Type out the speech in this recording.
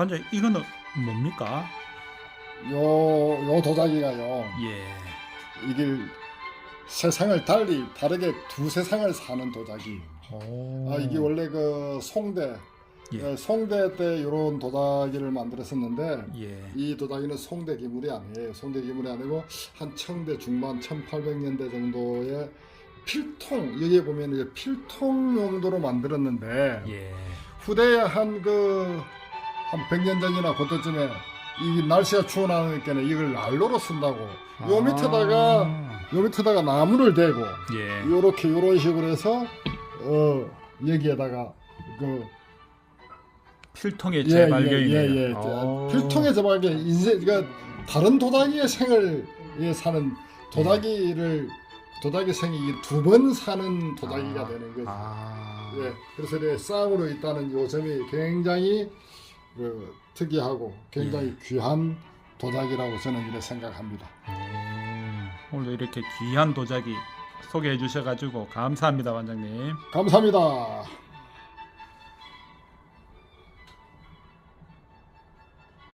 반장 이거는 뭡니까? 요, 요 도자기가요. 예. 이게 세상을 달리 다르게 두 세상을 사는 도자기. 오. 아, 이게 원래 그 송대, 예. 어, 송대 때 이런 도자기를 만들었었는데 예. 이 도자기는 송대 기물이 아니에요. 송대 기물이 아니고 한 청대 중반 1800년대 정도의 필통 여기에 보면 이제 필통 용도로 만들었는데 예. 후대에 한그 한 100년 전이나 그때쯤에 이 날씨가 추워나니까 이걸 난로로 쓴다고 요 밑에다가 아. 요 밑에다가 나무를 대고 예. 요렇게 요런 식으로 해서 어 여기에다가 그 필통의 예, 재발견이네요. 예, 예, 예. 오. 필통의 재발견 인생 그러니까 다른 도자기의 생을 예, 사는 도자기를 도자기 생이 두 번 사는 도자기가 아. 되는 거죠. 아. 예, 그래서 이제 쌍으로 있다는 요 점이 굉장히 그 특이하고 굉장히 예. 귀한 도자기라고 저는 이렇게 생각합니다. 오. 오늘도 이렇게 귀한 도자기 소개해 주셔가지고 감사합니다, 원장님. 감사합니다.